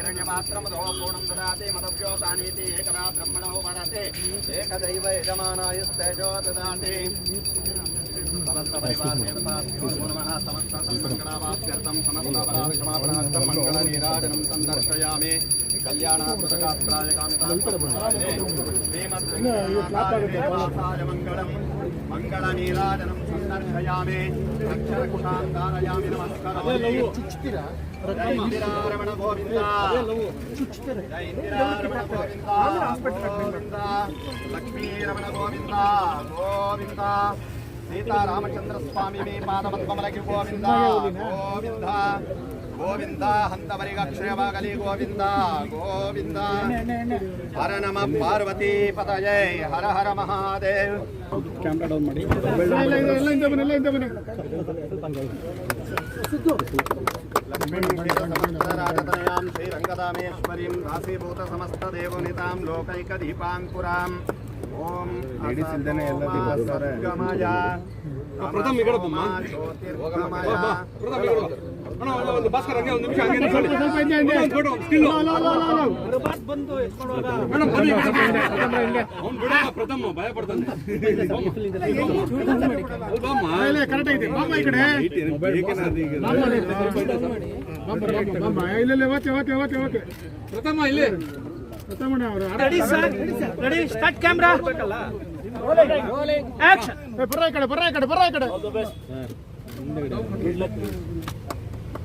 हिरण्यमात्रमदो पूर्णं ददाति मदभ्योतानीति एकदा ब्रह्मणो वरते एकदैव यजमानायस्तेजो ददाति समस्तपरिवारदेवताभ्यो नमः समस्तसङ्कटावाप्यर्थं समस्तपराक्षमापणार्थं मङ्गलनीराजनं सन्दर्शयामि మంగళం మంగళనీలాజనం సందర్శయామి అక్షరకుశాంతారయామి నమస్కారమణ గోవింద ఇందిరారమణ గోవింద లక్ష్మీరమణ గోవింద గోవింద సీతారామచంద్ర స్వామి మీ గోవింద గోవింద ಗೋವಿಂದ ಹಂತವರಿಗೆ ಅಕ್ಷಯವಾಗಲಿ ಗೋವಿಂದ ಗೋವಿಂದ. ಹರ ನಮ ಪಾರ್ವತಿ ಪದಜೈ ಹರ ಹರ ಮಹಾದೇವ್. ಕ್ಯಾಮ್ರಾ ಡೌನ್ ಮಾಡಿ. ಶ್ರೀರಂಗದಾಮೇಶ್ವರಿಂ ಶ್ರೀರಂಗದಾಮೇಶ್ವರೀಂ ರಾಶೀಭೂತ ಸಮಸ್ತ ದೇವನಿತಾಂ ಲೋಕೈಕದೀಪಾಂ ಪುರಾಂ ಓಂ ಲೇಡೀಸ್ ಇಲ್ದೇನೆ ಎಲ್ಲ ದೀಪ ಪ್ರಥಮ ಪ್ರಥಮ ಪ್ರಥಮ ಭಯ ಪಡ್ತಾನೆ ಇಲ್ಲ ಪ್ರಥಮ ಇಲ್ಲಿ. ಗೊತ್ತಮ್ಮಣ್ಣ ಅವರು ready sir ready start camera action ಬರ್ರ ಈ ಕಡೆ ಬರ್ರ ಈ ಕಡೆ ಬರ್ರ ಈ ಕಡೆ.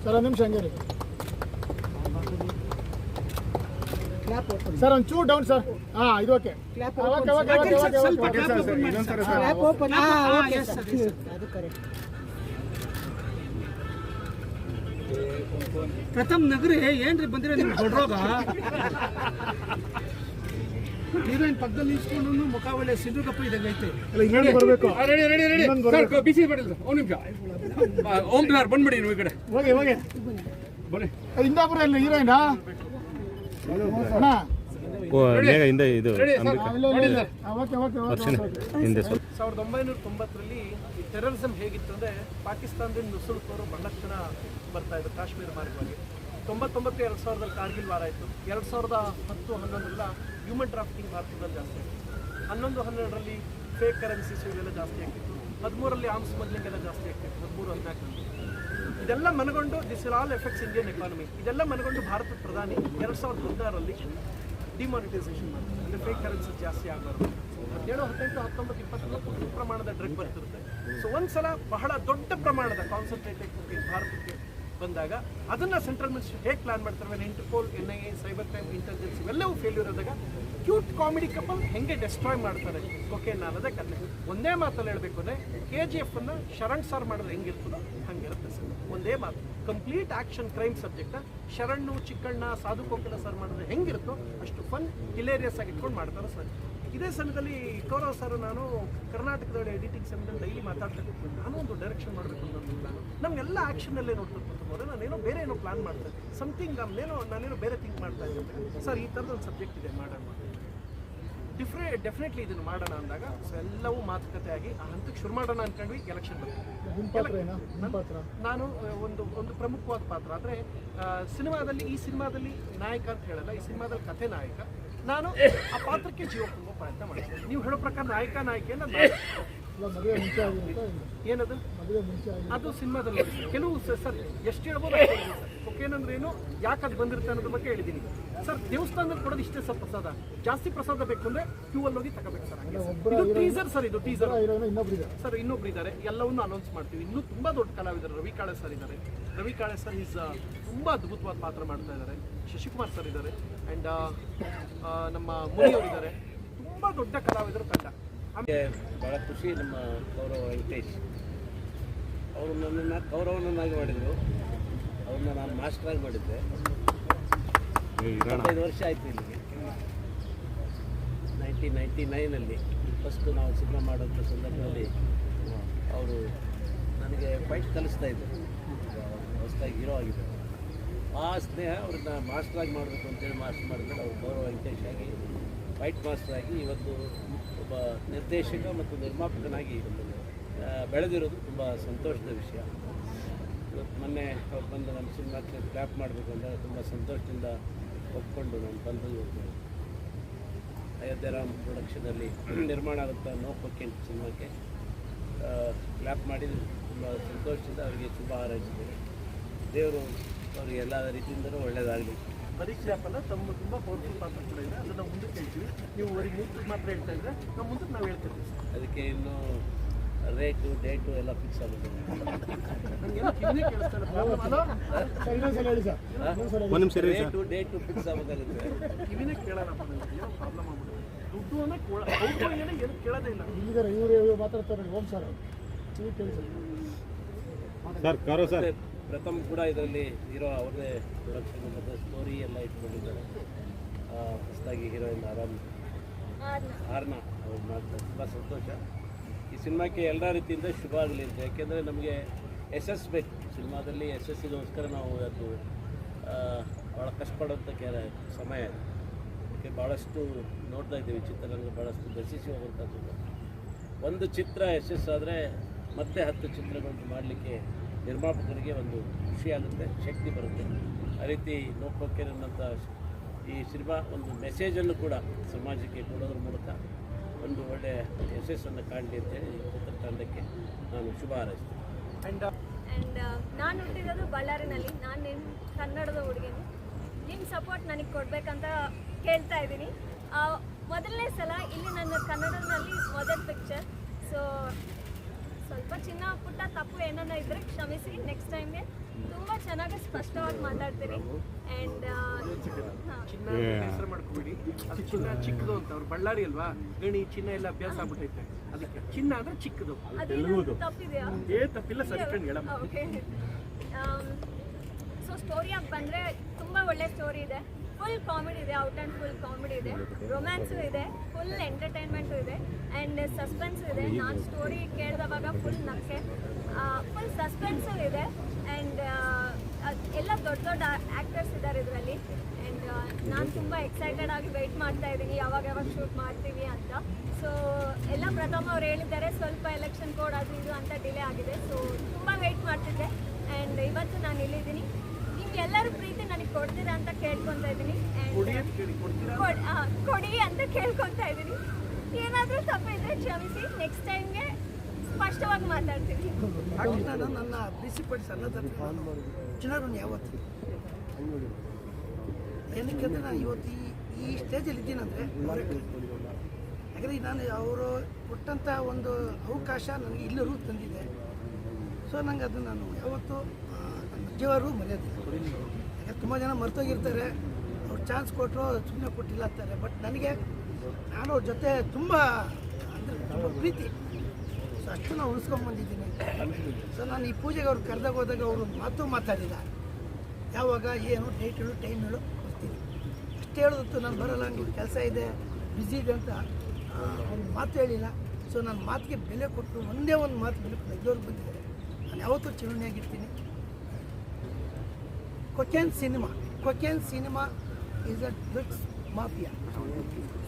ಸರ್ ಒಂದು ನಿಮಿಷ ಹಂಗೆ ಸರ್ ಒಂದು ಚೂ ಡೌನ್ ಸರ್ ಹಾ ಇದು okay okay okay okay okay Pratham ನಗರಿ ಏನ್ರಿ ಬಂದಿರೋ ನಿಮ್ ದೊಡ್ಡರೋಗ ಹೀರೋಯಿನ್ ಪಕ್ಕದಲ್ಲಿ ನಿಲ್ಸ್ಕೊಂಡು ಮುಖ ಒಳ್ಳೆ ಸಿಂಧುಗಪ್ಪ ಇದಂಗೆ ಐತೆ ಬರಬೇಕು? Ready ready ready. ಸರ್ ಬಿಸಿ ಮಾಡಿಲ್ಲ ಒಂದು ನಿಮಿಷ. ಓಂ ಸರ್ ಬಂದ್ಬಿಡಿ ನೀವು ಈ ಕಡೆ. ಹೋಗಿ ಹೋಗಿ. ಬನ್ನಿ. ಇಂದಾಪುರ ಇಲ್ಲ ಹೀರೋಯಿನ್? ಹಿಂದೆ ಇದು ಹಿಂದೆ ಸಾವಿರದ ಒಂಬೈನೂರ ತೊಂಬತ್ತರಲ್ಲಿ ಈ ಟೆರರಿಸಮ್ ಹೇಗಿತ್ತು ಅಂದರೆ ಪಾಕಿಸ್ತಾನದಿಂದ ನುಸುಳುಕೋರು ಜನ ಬರ್ತಾ ಇದ್ರು ಕಾಶ್ಮೀರ ಮಾರ್ಗವಾಗಿ. ತೊಂಬತ್ತೊಂಬತ್ತು, ಎರಡು ಸಾವಿರದಲ್ಲಿ ಕಾರ್ಗಿಲ್ ವಾರ ಆಯಿತು. ಎರಡು ಸಾವಿರದ ಹತ್ತು, ಹನ್ನೊಂದರಿಂದ ಹ್ಯೂಮನ್ ಟ್ರಾಫಿಕಿಂಗ್ ಭಾರತದಲ್ಲಿ ಜಾಸ್ತಿ ಆಗಿತ್ತು ಹನ್ನೊಂದು, ಹನ್ನೆರಡರಲ್ಲಿ ಫೇಕ್ ಕರೆನ್ಸೀಸ್ ಇವೆಲ್ಲ ಜಾಸ್ತಿ ಆಗ್ತಿತ್ತು. ಹದಿಮೂರಲ್ಲಿ ಆಮ್ಸ್ ಸ್ಮಗ್ಲಿಂಗ್ ಎಲ್ಲ ಜಾಸ್ತಿ ಆಗ್ತಿತ್ತು. ಹದಿಮೂರು, ಹದಿನಾಲ್ಕರಲ್ಲಿ. ಇದೆಲ್ಲ ಮನಗೊಂಡು this are all effects Indian economy ಇದೆಲ್ಲ ಮನಗೊಂಡು ಭಾರತದ ಪ್ರಧಾನಿ ಎರಡು ಸಾವಿರದ ಹದಿನಾರರಲ್ಲಿ ಡಿಮಾನಿಟೈಸೇಷನ್ ಮಾಡ್ತಾರೆ ಅಂದರೆ ಫೇಕ್ ಕರೆನ್ಸಿ ಜಾಸ್ತಿ ಆಗಬಾರ್ದು. ಹದಿನೇಳು, ಹದಿನೆಂಟು, ಹತ್ತೊಂಬತ್ತು, ಇಪ್ಪತ್ತೊಂಬತ್ತು ಪ್ರಮಾಣದ ಡ್ರಗ್ ಬರ್ತಿರುತ್ತೆ. ಸೊ ಒಂದ್ಸಲ ಬಹಳ ದೊಡ್ಡ ಪ್ರಮಾಣದ ಕಾನ್ಸಂಟ್ರೇಟೆಡ್ ಭಾರತಕ್ಕೆ ಬಂದಾಗ ಅದನ್ನ ಸೆಂಟ್ರಲ್ ಮಿನಿಸ್ಟರ್ ಹೇಗೆ ಪ್ಲಾನ್ ಮಾಡ್ತಾರೆ Interpol N I A cyber crime intelligence ಇವೆಲ್ಲವೂ ಫೇಲ್ಯೂರ್ ಆದಾಗ ಕ್ಯೂಟ್ ಕಾಮಿಡಿ ಕಪಲ್ ಹೆಂಗೆ ಡೆಸ್ಟ್ರಾಯ್ ಮಾಡ್ತಾರೆ? ಕೊಕೇನ್ ಅನ್ನೋದೇ ಕತೆ ಒಂದೇ ಮಾತಲ್ಲಿ ಹೇಳಬೇಕು ಅಂದರೆ ಕೆ ಜಿ ಎಫ್ ಅನ್ನ ಶರಣ್ ಸರ್ ಮಾಡಿದ್ರೆ ಹೆಂಗಿರ್ತದೋ ಹಂಗಿರುತ್ತೆ ಸರ್ ಒಂದೇ ಮಾತು. Complete action crime subject Sharan Chikkanna, Sadhu sir ಮಾಡಿದ್ರೆ ಹೆಂಗಿರುತ್ತೋ ಅಷ್ಟು ಫನ್ ಹಿಲೇರಿಯಸ್ ಆಗಿ ಇಟ್ಕೊಂಡು ಮಾಡ್ತಾರೆ ಸರ್ ಇದೇ ಸಮಯದಲ್ಲಿ ಕೌರವ್ ಸರ್ ನಾನು ಕರ್ನಾಟಕದಲ್ಲಿ ಎಡಿಟಿಂಗ್ ಸಮಯದಲ್ಲಿ ಡೈಲಿ ಮಾತಾಡ್ತಾ ನಾನು ಒಂದು ಡೈರೆಕ್ಷನ್ ಮಾಡಬೇಕು ಅಂತ ನಾನು. ನಮಗೆಲ್ಲ ಆ್ಯಕ್ಷನಲ್ಲೇ ನೋಡ್ಕೊಂಡು ಕೂತ್ಕೊಂಡ್ರೆ ನಾನೇನೋ ಬೇರೆ ಏನೋ ಪ್ಲಾನ್ ಮಾಡ್ತಾ ಇದ್ದೆ ಸಮಥಿಂಗ್ ನಾನೇನೋ ನಾನೇನೋ ಬೇರೆ ಥಿಂಕ್ ಮಾಡ್ತಾ ಇದ್ದೀನಿ ಸರ್ ಈ ಥರದ ಒಂದು ಸಬ್ಜೆಕ್ಟ್ ಇದೆ ಮಾಡೋಣ ಡಿಫ್ರೆ ಡೆಫಿನೆಟ್ಲಿ ಇದನ್ನು ಮಾಡೋಣ ಅಂದಾಗ ಸೊ ಎಲ್ಲವೂ ಮಾತುಕತೆ ಆಗಿ ಆ ಹಂತಕ್ಕೆ ಶುರು ಮಾಡೋಣ ಅಂದ್ಕೊಂಡ್ವಿ ಎಲೆಕ್ಷನ್ ಏನಾ ನಾನು ಒಂದು ಒಂದು ಪ್ರಮುಖವಾದ ಪಾತ್ರ. ಅಂದರೆ ಸಿನಿಮಾದಲ್ಲಿ ಈ ಸಿನಿಮಾದಲ್ಲಿ ನಾಯಕ ಅಂತ ಹೇಳಲ್ಲ ಈ ಸಿನಿಮಾದಲ್ಲಿ ಕಥೆ ನಾಯಕ. ನಾನು ಆ ಪಾತ್ರಕ್ಕೆ ಜೀವ ತುಂಬೋ ಪ್ರಯತ್ನ ಮಾಡ್ತೀನಿ. ನೀವು ಹೇಳೋ ಪ್ರಕಾರ ನಾಯಕ ನಾಯಕಿಯನ್ನ ಏನದು? ಅದು ಸಿನಿಮಾದಲ್ಲಿ ಕೆಲವು ಸರ್ ಎಷ್ಟು ಹೇಳ್ಬೋದು ಓಕೆನಂದ್ರೆ ಏನು ಯಾಕೆ ಅದು ಬಂದಿರುತ್ತೆ ಅನ್ನೋದ್ರ ಬಗ್ಗೆ ಹೇಳಿದ್ದೀನಿ. ಸರ್ ದೇವಸ್ಥಾನದಲ್ಲಿ ಕೊಡೋದು ಇಷ್ಟೇ ಸರ್ ಪ್ರಸಾದ. ಜಾಸ್ತಿ ಪ್ರಸಾದ ಬೇಕು ಅಂದ್ರೆ ಕ್ಯೂ ಅಲ್ಲಿ ಹೋಗಿ ತಗೋಬೇಕು ಸರ್ ಇದು ಟೀಸರ್ ಸರ್ ಇದು ಟೀಸರ್ ಸರ್ ಇನ್ನೊಬ್ರು ಇದ್ದಾರೆ. ಎಲ್ಲವನ್ನೂ ಅನೌನ್ಸ್ ಮಾಡ್ತೀವಿ. ಇನ್ನೂ ತುಂಬಾ ದೊಡ್ಡ ಕಲಾವಿದರು. ರವಿ ಕಾಳೆ ಸರ್ ಇದ್ದಾರೆ. ರವಿ ಕಾಳೆ ಸರ್ ಈಸ್ ತುಂಬಾ ಅದ್ಭುತವಾದ ಪಾತ್ರ ಮಾಡ್ತಾ ಇದ್ದಾರೆ. ಶಶಿಕುಮಾರ್ ಸರ್ ಇದ್ದಾರೆ. ಅಂಡ್ ನಮ್ಮ ಮುನಿಯವರು ಇದ್ದಾರೆ. ತುಂಬಾ ದೊಡ್ಡ ಕಲಾವಿದರು ತಂಡ. ಭಾಳ ಖುಷಿ ನಮ್ಮ ಗೌರವ ವೆಂಕಟೇಶ್. ಅವರು ನನ್ನನ್ನು ಗೌರವನನ್ನಾಗಿ ಮಾಡಿದರು. ಅವ್ರನ್ನ ನಾನು ಮಾಸ್ಟ್ರಾಗಿ ಮಾಡಿದ್ದೆ. ಇಪ್ಪತ್ತೈದು ವರ್ಷ ಆಯಿತು ಇಲ್ಲಿಗೆ. ನೈನ್ಟೀನ್ ನೈಂಟಿ ನೈನಲ್ಲಿ ಫಸ್ಟ್ ನಾವು ಸಿನಿಮಾ ಮಾಡೋಂಥ ಸಂದರ್ಭದಲ್ಲಿ ಅವರು ನನಗೆ ಫೈಟ್ ಕಲಿಸ್ತಾ ಇದ್ದರು ಹೊಸದಾಗಿ ಹೀರೋ ಆಗಿದ್ದರು ಆ ಸ್ನೇಹ ಅವ್ರನ್ನ ಮಾಸ್ಟ್ರಾಗಿ ಮಾಡಬೇಕು ಅಂತೇಳಿ ಮಾಸ್ಟರ್ ಮಾಡಿದ್ರೆ ಅವ್ರು ಗೌರವ ವೆಂಕಟೇಶ್ ಆಗಿ ಫೈಟ್ ಮಾಸ್ಟರ್ ಆಗಿ ಇವತ್ತು ಒಬ್ಬ ನಿರ್ದೇಶಕ ಮತ್ತು ನಿರ್ಮಾಪಕನಾಗಿ ಬೆಳೆದಿರೋದು ತುಂಬ ಸಂತೋಷದ ವಿಷಯ. ಇವತ್ತು ಮೊನ್ನೆ ಅವ್ರು ಬಂದು ನಮ್ಮ ಸಿನಿಮಾಕ್ಕೆ ಕ್ಲಾಪ್ ಮಾಡಬೇಕು ಅಂದರೆ ತುಂಬ ಸಂತೋಷದಿಂದ ಒಪ್ಕೊಂಡು ನಾನು ಬಂದು ಇವತ್ತು ಅಯೋಧ್ಯರಾಮ್ ಪ್ರೊಡಕ್ಷನಲ್ಲಿ ನಿರ್ಮಾಣ ಆಗುತ್ತಾ ನೋ ಕೊಕ್ಕೆಂಟ್ ಸಿನಿಮಾಕ್ಕೆ. ಕ್ಲಾಪ್ ಮಾಡಿ ತುಂಬ ಸಂತೋಷದಿಂದ ಅವರಿಗೆ ಶುಭ ಹಾರೈಸಿದ್ದೇನೆ ದೇವರು ಅವ್ರಿಗೆ ಎಲ್ಲ ರೀತಿಯಿಂದಲೂ ಒಳ್ಳೆಯದಾಗಲಿ ಪರೀಕ್ಷೆ ಅಲ್ಲ ತಮ್ಮ ತುಂಬ ಪವರ್ಫುಲ್ ಪಾತ್ರ ಕೂಡ ಇದೆ. ಅದನ್ನು ಮುಂದಕ್ಕೆ ಹೇಳ್ತೀವಿ. ನೀವು ಅವ್ರಿಗೆ ಮುಂದಕ್ಕೆ ಮಾತ್ರ ಹೇಳ್ತಾ ಇದ್ರೆ ನಾವು ಮುಂದಕ್ಕೆ ನಾವು ಹೇಳ್ತೀವಿ ಅದಕ್ಕೆ ಇನ್ನು ರೇಟು ಡೇಟು ಎಲ್ಲ ಫಿಕ್ಸ್ ಆಗುತ್ತೆ. ರೇಟು ಡೇಟು ಫಿಕ್ಸ್ ಆಗಬೇಕಾಗುತ್ತೆ ಕಿವಿನೇ ಕೇಳೋಣ ಏನೋ ಪ್ರಾಬ್ಲಮ್ ಆಗ್ಬಿಡುತ್ತೆ. ದುಡ್ಡು ಅನ್ನೋ ಕೊಳ ಏನೋ ಏನು ಕೇಳೋದೇ ಇಲ್ಲ. ಇಲ್ಲಿದ್ದಾರೆ ಇವರು ಇವ್ರು ಮಾತಾಡ್ತಾರೆ ಓಂ ಸರ್ ನೀವು ಕೇಳಿ ಸರ್. ಪ್ರಥಮ್ ಕೂಡ ಇದರಲ್ಲಿ ಹೀರೋ ಅವ್ರದೇ ಪ್ರೊಡಕ್ಷನ್ ಮತ್ತು ಸ್ಟೋರಿ ಎಲ್ಲ ಇಟ್ಕೊಂಡಿದ್ದಾರೆ. ಹೊಸದಾಗಿ ಹೀರೋಯಿನ್ ಆರಾಮ್ ಆರ್ನ. ಅವ್ರು ಮಾಡ್ತಾರೆ. ತುಂಬ ಸಂತೋಷ. ಈ ಸಿನಿಮಾಕ್ಕೆ ಎಲ್ಲ ರೀತಿಯಿಂದ ಶುಭ ಆಗಲಿ ಅಂತ. ಯಾಕೆಂದರೆ ನಮಗೆ ಯಶಸ್ಬೇಕು ಸಿನಿಮಾದಲ್ಲಿ ಯಶಸ್ಸಿಗೋಸ್ಕರ ನಾವು ಅದು ಭಾಳ ಕಷ್ಟಪಡುವಂಥ ಕೆಲ ಸಮಯ. ಅದಕ್ಕೆ ಭಾಳಷ್ಟು ನೋಡ್ತಾ ಇದ್ದೀವಿ. ಚಿತ್ರರಂಗ ಭಾಳಷ್ಟು ದರ್ಶಿಸಿ ಹೋಗುವಂಥದ್ದು. ಒಂದು ಚಿತ್ರ ಯಶಸ್ಸಾದರೆ ಮತ್ತೆ ಹತ್ತು ಚಿತ್ರಗಳನ್ನು ಮಾಡಲಿಕ್ಕೆ ನಿರ್ಮಾಪಕರಿಗೆ ಒಂದು ಖುಷಿ ಆಗುತ್ತೆ ಶಕ್ತಿ ಬರುತ್ತೆ. ಆ ರೀತಿ ನೋಡ್ಕೋಕೆ ನನ್ನಂಥ ಈ ಸಿನಿಮಾ ಒಂದು ಮೆಸೇಜನ್ನು ಕೂಡ ಸಮಾಜಕ್ಕೆ ಕೊಡೋದ್ರ ಮೂಲಕ ಒಂದು ಒಳ್ಳೆಯ ಯಶಸ್ಸನ್ನು ಕಾಣಲಿ ಅಂತೇಳಿ ಚಿತ್ರತಂಡಕ್ಕೆ ನಾನು ಶುಭ ಹಾರೈಸ್ತೀನಿ. ಅಂಡ್ ಆ್ಯಂಡ್ ನಾನು ಹುಟ್ಟಿರೋದು ಬಳ್ಳಾರಿನಲ್ಲಿ. ನಾನು ನಿಮ್ಮ ಕನ್ನಡದ ಹುಡುಗಿನಿ. ನಿಮ್ಮ ಸಪೋರ್ಟ್ ನನಗೆ ಕೊಡಬೇಕಂತ ಕೇಳ್ತಾ ಇದ್ದೀನಿ. ಮೊದಲನೇ ಸಲ ಇಲ್ಲಿ ನನ್ನ ಕನ್ನಡದಲ್ಲಿ ಮೊದಲ ಪಿಕ್ಚರ್ ಸೊ ಸ್ವಲ್ಪ ಚಿನ್ನ ಪುಟ್ಟ ತಪ್ಪು ಏನನ್ನ ಇದ್ರೆ ಕ್ಷಮಿಸಿ ನೆಕ್ಸ್ಟ್ ಟೈಮ್ಗೆ ತುಂಬಾ ಚೆನ್ನಾಗಿ ಸ್ಪಷ್ಟವಾಗಿ ಮಾತಾಡ್ತೀನಿ ಅಂಡ್ ಚಿನ್ನ ಹೆಸರು ಮಾಡ್ಕೊಬೇಡಿ. ಅದು ಚಿನ್ನ ಚಿಕ್ಕದು ಅಂತ ಅವ್ರು ಬಳ್ಳಾರಿ ಅಲ್ವಾ? ಗಣಿ ಚಿನ್ನ ಎಲ್ಲ ಅಭ್ಯಾಸ ಆಗ್ಬಿಟ್ಟೈತೆ. ಅದಕ್ಕೆ ಚಿನ್ನ ಅಂದ್ರೆ ಚಿಕ್ಕದು. ತಪ್ಪಿದೆಯಾ? ಏ ತಪ್ಪಿಲ್ಲ ಸರಿ ಕಣ್ ಹೇಳಮ್ಮ. ಓಕೆ ಸೊ ಸ್ಟೋರಿಯಾಗಿ ಬಂದರೆ ತುಂಬ ಒಳ್ಳೆ ಸ್ಟೋರಿ ಇದೆ. ಫುಲ್ ಕಾಮಿಡಿ ಇದೆ ಔಟ್ ಆ್ಯಂಡ್ ಫುಲ್ ಕಾಮಿಡಿ ಇದೆ. ರೊಮ್ಯಾನ್ಸು ಇದೆ ಫುಲ್ ಎಂಟರ್ಟೈನ್ಮೆಂಟು ಇದೆ ಆ್ಯಂಡ್ ಸಸ್ಪೆನ್ಸು ಇದೆ. ನಾನು ಸ್ಟೋರಿ ಕೇಳಿದವಾಗ ಫುಲ್ ನಕ್ಕೆ. ಫುಲ್ ಸಸ್ಪೆನ್ಸು ಇದೆ ಆ್ಯಂಡ್ ಎಲ್ಲ ದೊಡ್ಡ ದೊಡ್ಡ ಆ್ಯಕ್ಟರ್ಸ್ ಇದ್ದಾರೆ ಇದರಲ್ಲಿ. ಆ್ಯಂಡ್ ನಾನು ತುಂಬ ಎಕ್ಸೈಟೆಡ್ ಆಗಿ ವೆಯ್ಟ್ ಮಾಡ್ತಾ ಇದ್ದೀನಿ ಯಾವಾಗ ಯಾವಾಗ ಶೂಟ್ ಮಾಡ್ತೀವಿ ಅಂತ. ಸೊ ಎಲ್ಲ ಪ್ರಥಮ ಅವ್ರು ಹೇಳಿದ್ದಾರೆ, ಸ್ವಲ್ಪ ಎಲೆಕ್ಷನ್ ಕೋಡ್ ಅದು ಇದು ಅಂತ ಡಿಲೇ ಆಗಿದೆ. ಸೊ ತುಂಬ ವೆಯ್ಟ್ ಮಾಡ್ತಿದ್ದೆ. ಆ್ಯಂಡ್ ಇವತ್ತು ನಾನು ಇಲ್ಲಿದ್ದೀನಿ. ನಿಮ್ಗೆಲ್ಲರೂ ಪ್ರೀತಿ ನನಗೆ ಕೊಡ್ತೀರಾ ಅಂತ ಕೇಳ್ಕೊತಾ ಇದ್ದೀನಿ ಕೊಡಿ ಅಂತ ಕೇಳ್ಕೊತಾ ಇದ್ದೀನಿ ಏನಾದರೂ ತಪ್ಪಿದ್ರೆ ಕ್ಷಮಿಸಿ ನೆಕ್ಸ್ಟ್ ಟೈಮ್ಗೆ ಸ್ಪಷ್ಟವಾಗಿ ಮಾತಾಡ್ತೀನಿ ನಾನು ನನ್ನ ಬಿಸಿಪಡಿಸಿ ಯಾವತ್ತು? ಏನಕ್ಕೆ ನಾನು ಇವತ್ತು ಈ ಈ ಸ್ಟೇಜಲ್ಲಿ ಇದ್ದೀನಂದರೆ ಯಾಕಂದ್ರೆ ಯಾಕಂದರೆ ನಾನು ಅವರು ಕೊಟ್ಟಂಥ ಒಂದು ಅವಕಾಶ ನನಗೆ ಇಲ್ಲರೂ ತಂದಿದೆ. ಸೊ ನಂಗೆ ಅದು ನಾನು ಯಾವತ್ತೂ ಆ, ಮರ್ಯಾದೆ. ಯಾಕಂದ್ರೆ ತುಂಬ ಜನ ಮರ್ತೋಗಿರ್ತಾರೆ ಅವ್ರು ಚಾನ್ಸ್ ಕೊಟ್ಟರು ಸುಮ್ಮನೆ ಕೊಟ್ಟಿಲ್ಲ ಅಂತಾರೆ. ಬಟ್ ನನಗೆ ನಾನು ಅವ್ರ ಜೊತೆ ತುಂಬ ಅಂದರೆ ತುಂಬ ಪ್ರೀತಿ. ಸೊ ಅಷ್ಟು ನಾವು ಉಳಿಸ್ಕೊಂಡ್ಬಂದಿದ್ದೀನಿ. ಸೊ ನಾನು ಈ ಪೂಜೆಗೆ ಅವ್ರು ಕರೆದಾಗ ಹೋದಾಗ ಅವರು ಮಾತು ಮಾತಾಡಿಲ್ಲ ಯಾವಾಗ ಏನು ಡೇಟ್ ಹೇಳು ಟೈಮ್ ಹೇಳು ಬರ್ತೀನಿ ಅಷ್ಟು ಹೇಳಿದ್ರು ನಾನು ಬರಲ್ಲ ಹಂಗೆ ಕೆಲಸ ಇದೆ ಬ್ಯುಸಿ ಇದೆ ಅಂತ ಅವ್ರು ಮಾತು ಹೇಳಿಲ್ಲ. ಸೊ ನನ್ನ ಮಾತಿಗೆ ಬೆಲೆ ಕೊಟ್ಟು ಒಂದೇ ಒಂದು ಮಾತು ಬೆಲೆ ಕೊಟ್ಟು ಇದ್ದವ್ರಿಗೆ ಬಂದಿದ್ದಾರೆ ನಾನು ಯಾವತ್ತೂ ಚಿರುಣಿಯಾಗಿರ್ತೀನಿ cocaine cinema cocaine cinema is a drugs mafia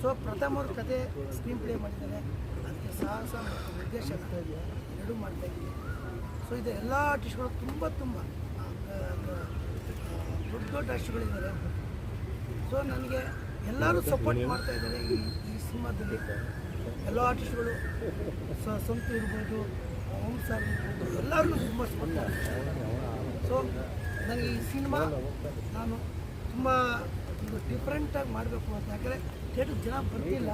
so ಪ್ರಥಮ ಅವ್ರ ಕತೆ ಸ್ಕ್ರೀನ್ ಪ್ಲೇ ಮಾಡಿದ್ದಾರೆ ಅದಕ್ಕೆ ಸಾಹಸ ನಿರ್ದೇಶನ ಎರಡು ಮಾಡ್ತಾ ಇದ್ದೀನಿ ಸೊ ಇದು ಎಲ್ಲ ಆರ್ಟಿಸ್ಟ್ಗಳು ತುಂಬ ತುಂಬ ದೊಡ್ಡ ದೊಡ್ಡ ಆರ್ಟಿಸ್ಟ್ಗಳಿದ್ದಾರೆ ಸೊ ನನಗೆ ಎಲ್ಲರೂ ಸಪೋರ್ಟ್ ಮಾಡ್ತಾ ಇದ್ದಾರೆ ಈ ಈ ಸಿನಿಮಾದಲ್ಲಿ. ಎಲ್ಲ ಆರ್ಟಿಸ್ಟ್ಗಳು ಸ್ವಂತ ಇರ್ಬೋದು. ಓಂ ಸರ್. ಎಲ್ಲರೂ ತುಂಬ ಸಪೋರ್ಟ್ ಮಾಡ್ತಾರೆ ಸೊ ನನಗೆ ಈ ಸಿನಿಮಾ ನಾನು ತುಂಬ ಒಂದು ಡಿಫ್ರೆಂಟಾಗಿ ಮಾಡಬೇಕು ಅಂತ. ಯಾಕಂದರೆ ಥಿಯೇಟ್ರ್ ಜನ ಬರ್ತಿಲ್ಲ.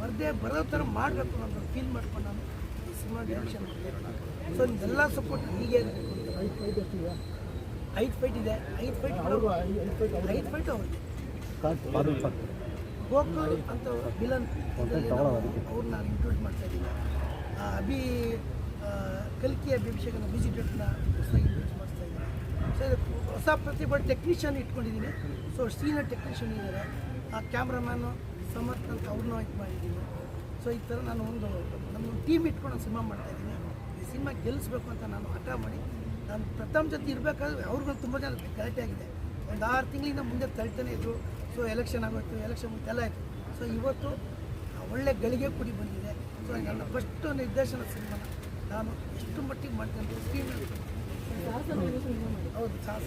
ಬರದೇ ಬರೋ ಥರ ಮಾಡಬೇಕು ಅಂತ ಫೀಲ್ ಮಾಡ್ಕೊಂಡು ನಾನು ಈ ಸಿನಿಮಾ ಡೈರೆಕ್ಷನ್ ಸೊ ನಿಮ್ಮೆಲ್ಲ ಸಪೋರ್ಟ್ ಹೀಗೆ ಐದು ಫೈಟ್ ಇದೆ. ಐದು ಫೈಟ್ ಐದು ಫೈಟ್ ಅವ್ರಿಗೆ. ಗೋಕುಲ್ ಅಂತ ವಿಲನ್ ಅವ್ರನ್ನ ಇನ್ಕ್ಲೂಡ್ ಮಾಡ್ತಾ ಇದ್ದೀನಿ. ಅಭಿ ಆ, ಕಲ್ಕಿ ಅಭಿಷೇಕನ ಮ್ಯೂಸಿಕ್ ಡೈರೆಕ್ಟರ್ನ ಹೊಸದಾಗಿ ಇಂಟ್ರೊಡ್ಯೂಸ್ ಮಾಡ್ತಾ ಇದ್ದೀನಿ ಸೊ ಹೊಸ ಪ್ರತಿಭೆ ಟೆಕ್ನಿಷಿಯನ್ ಇಟ್ಕೊಂಡಿದ್ದೀನಿ. ಸೊ ಸೀನಿಯರ್ ಟೆಕ್ನಿಷಿಯನ್ ಇದ್ದಾರೆ. ಆ ಕ್ಯಾಮ್ರಾಮ್ಯಾನು ಸಮರ್ಥ ಅಂತ ಅವ್ರನ್ನ ಇದು ಮಾಡಿದ್ದೀನಿ. ಸೊ ಈ ಥರ ನಾನು ಒಂದು ನಮ್ಮ ಟೀಮ್ ಇಟ್ಕೊಂಡು ಸಿನಿಮಾ ಮಾಡ್ತಾ ಇದ್ದೀನಿ. ಈ ಸಿನಿಮಾ ಗೆಲ್ಲಿಸ್ಬೇಕು ಅಂತ ನಾನು ಹಠ ಮಾಡಿ ನಾನು ಪ್ರಥಮ ಜೊತೆ ಇರಬೇಕಾದ್ರೆ ಅವ್ರಿಗೂ ತುಂಬ ಜನ ಗಲಾಟೆ ಆಗಿದೆ. ಒಂದು ಆರು ತಿಂಗಳಿಂದ ಮುಂದೆ ತಳ್ತಾನೆ ಇದ್ದರು ಸೊ ಎಲೆಕ್ಷನ್ ಆಗೋಯ್ತು ಎಲೆಕ್ಷನ್ ಮುಂದೆ ಎಲ್ಲ ಆಯಿತು. ಸೊ ಇವತ್ತು ಒಳ್ಳೆ ಗಳಿಗೆ ಕೂಡಿ ಬಂದಿದೆ. ಸೊ ನನ್ನ ಫಸ್ಟ್ ನಿರ್ದೇಶನ ಸಿನಿಮಾನ ನಾನು ಎಷ್ಟು ಮಟ್ಟಿಗೆ ಮಾಡ್ತೇನೆ ಹೌದು ಸಾಹಸ.